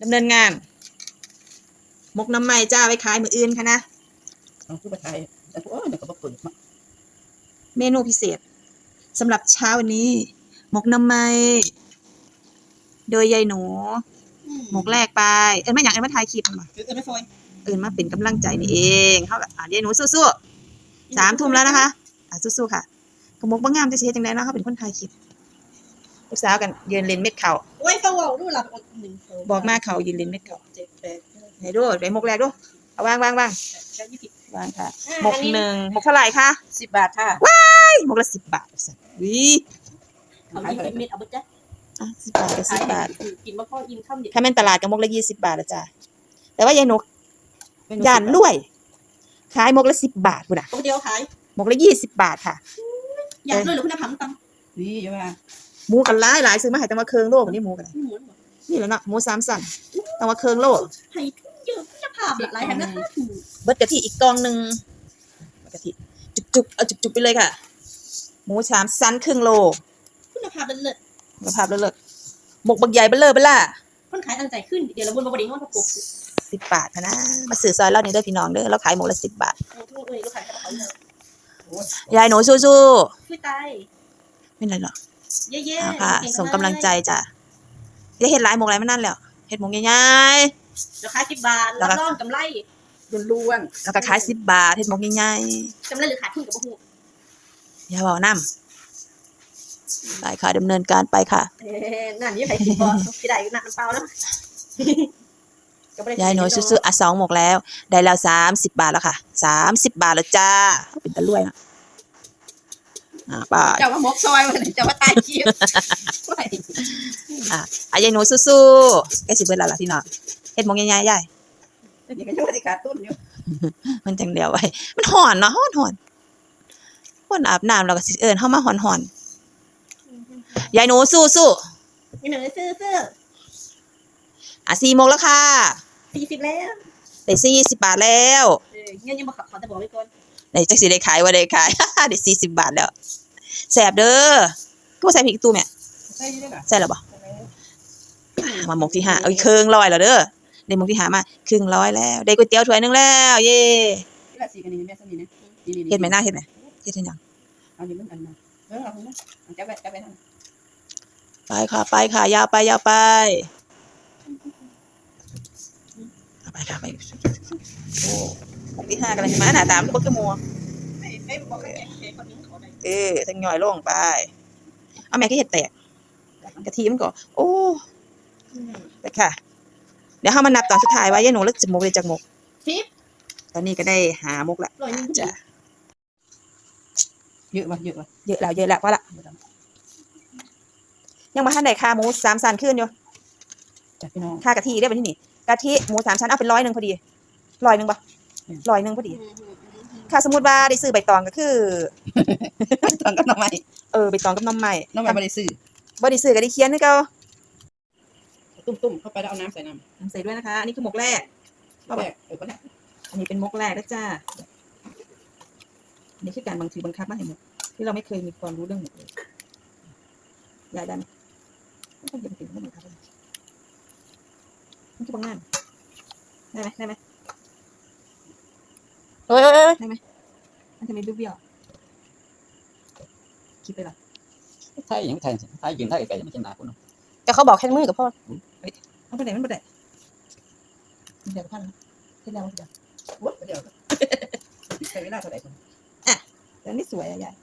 ดำเนินงาน มกน้ำไหม้จ้าไว้ขายมืออื่นค่ะนะเอาคือประไทยแต่โอ้ยเดี๋ยวก็บ่เปิดเนาะเมนูพิเศษสำหรับเช้าวันนี้ หมกน้ำไหม้โดยยายหนู หมกแรกไป เอ็นไม่อยากเอ็นมาถ่ายคลิปมาคือกันไม่ฟอยเอ็นมาเป็นกำลังใจนี่เองเขาแบบอะยายหนูสู้ๆสามทุ่มแล้วนะคะ อะสู้ๆค่ะกระมกบางงามจะเสียจังไดเนาะเขาเป็นคนถ่ายคลิปลูกสาวกันยืนเล่นเม็ดเข่าโอ้ยเขาเอาดูหลับหนึ่งสองบอกมาเขายืนเล่นเม็ดเข่าเจ็ดแปดเก้าไหนดูไปหมกแรกดูเอาวางวางวางเก้ายี่สิบ วางค่ะหมกหนึ่งหมกเท่าไหร่คะสิบบาทค่ะเฮ้ยหมกละสิบบาทสัตว์วิเขายี่สิบเม็ดเอาไปจ้ะอะสิบบาทกับสิบบาทกินมะพร้าวอิ่มข้าวเดียวถ้าแม่นตลาดกับมกละยี่สิบบาทละจ้ะแต่ว่ายายนกย่านรวยขายมกละสิบบาทกูนะตัวเดียวขายมกละยี่สิบบาทค่ะ อยากด้วยหรือคุณภาพตัง นี่ใช่ไหม หมูกันหลายหลายซื้อมาให้แต่ว่าเคืองโลกนี่หมูกันหมุนนี่แหละเนาะหมูสามสันแต่ว่าเคืองโลกให้เยอะคุณภาพหลายแห่งนะคะถูกเบิดกะทิอีกกองหนึ่งเบิดกะทิจุกๆเอาจุกๆไปเลยค่ะ หมูสามสันครึ่งโลคุณภาพเลิศคุณภาพเลิศๆหมกบักใหญ่เบลเลอร์เบล่าคนขายตั้งใจขึ้นเดี๋ยวเราบนมาบริโภคกบสิบบาทค่ะนะมาซื้อซอยเรานี่เด้อพี่น้องเด้อเราขายหมกละสิบบาทโอ้ทุกเอ้ยก็ขายกระเป๋าเลยยายหนูสู้ช่วยตายๆไม่เป็นไรหรอก เย่เอาๆค่ะส่งกำลังใจจ้ะอย่าเห็ดหลายหมกหลายไม่นั่นแล้วเห็ดหมกใหญ่ราคาสิบบาทรับรองกำไรล้วนๆแล้วก็ขายสิบบาทเห็ดหมกใหญ่ๆกำไรหรือขาดทุนกับพวกๆอย่าบอกน้ำไปค่ะดำเนินการไปค่ะเอ้นั่นนี่ใครกินบ่พี่ได้หนักเปล่าแล้วยายหนูซื้อๆอะสองหมกแล้ว ได้แล้วสามสิบบาทแล้วค่ะสามสิบบาทแล้วจ้าเป็นตะลุ่ยนะ อ่าไป้าเจ้าว่ามกซอยวันเจ้าว่าตายเกียบอะอะยายหนูสู้ๆแกสิเบิดแล้วล่ะพี่น้องเฮ็ดหมกใหญ่ๆยายนี่ก็ยังไม่ได้ขาดทุนอยู่มันจังเดียวไว้มันห่อนเนาะห่อนห่อนคนอาบน้ำแล้วก็สิเอิ้นเฮามาห่อนห่อนๆยายหนูสู้สู้นี่หนึ่งซื้อซื้อๆอะสี่โมงแล้วค่ะสี่สิบแล้วได้สี่สิบบาทแล้วเออเงี้ยยังมาขอจะบอกไว้ก่อน ได้จักสิได้ขายว่าได้ขาย ได้สี่สิบบาทแล้วแซ่บเด้อก็บ่ใส่พริกตู้แม่ใช่ไหมล่ะใส่แล้วบ่มาหมกที่ห้าเอ้ยครึ่งร้อยแล้วเด้อได้หมกที่ห้ามาครึ่งร้อยแล้ว ได้ก๋วยเตี๋ยวถ้วยหนึงแล้ว เย้นี่ละสี่กันนี่แม่สนิทนะเฮ็ดไหมหน้าเฮ็ดไหมเฮ็ดเฮ็ดหยังเอานี่มันอันนั้นเออเอานะจับไปจับไปทางไปค่ะไปค่ะยาวไปยาวไปเอาไปค่ะไปโอ้หมก ที่ห้ากำลังจะมาหน้าตามลูกบ่คือหมัวไม่ไม่บอกให้แกคนนี้เขาได้เออทั้งย่อยลงไป เอาแม่ก็เห็ดแตกกะทิมันก็โอ้แต่ค่ะ เดี๋ยวเฮามานับตอนสุดท้ายว่ายายหนูเลิกจะมกเลยจากมกสิบตอนนี้ก็ได้หามกละร้อยหนึ่งจ้ะเยอะว่ะเยอะว่ะเยอะแล้วเยอะแล้วพอละยังมาทันได้ค่าหมูสามสันขึ้นอยู่จับพี่น้องค่ากะทิได้เป็นที่นี่กะทิหมูสามชั้นเอาเป็นร้อยหนึ่งพอดีร้อยหนึ่งปะอืม ร้อยหนึ่งพอดีถ้าสมมติว่าได้ซื้อใบตองก็คือ ตอนก็น้องใหม่เออใบตองกับน้ำใหม่น้องใหม่ไม่ได้ซื้อบ่ได้ซื้อก็ได้เคียนให้เก่าตุ้มๆเข้าไปแล้วเอาน้ำใส่น้ำใส่ด้วยนะคะ อันนี้คือหมกแรกก็แบบเออก็ได้อันนี้เป็นมกแรกนะจ้าอันนี้คือการบังคับบังคับมาให้หมดที่เราไม่เคยมีความรู้เรื่องหมกเลยยายได้ไหมไม่ต้องยังเป็นไม่บังคับเลยมันคือบางงานได้ไหมได้ไหม เฮ้ยเฮ้ยเฮ้ยได้ไหมมันจะไม่เบี้ยวๆคิดไปหรอไทยอย่างไทยไทยยืนไทยไกลๆไม่ใช่หนาคนเนาะแต่เขาบอกแค่มือกับพ่อเฮ้ยเอาไปไหนมันไปไหนมันเดี๋ยวพันเที่แล้วมันเดี๋ยววัดเดียวใช้เวลาเท่าไหร่คนแต่นี่สวยอะยาย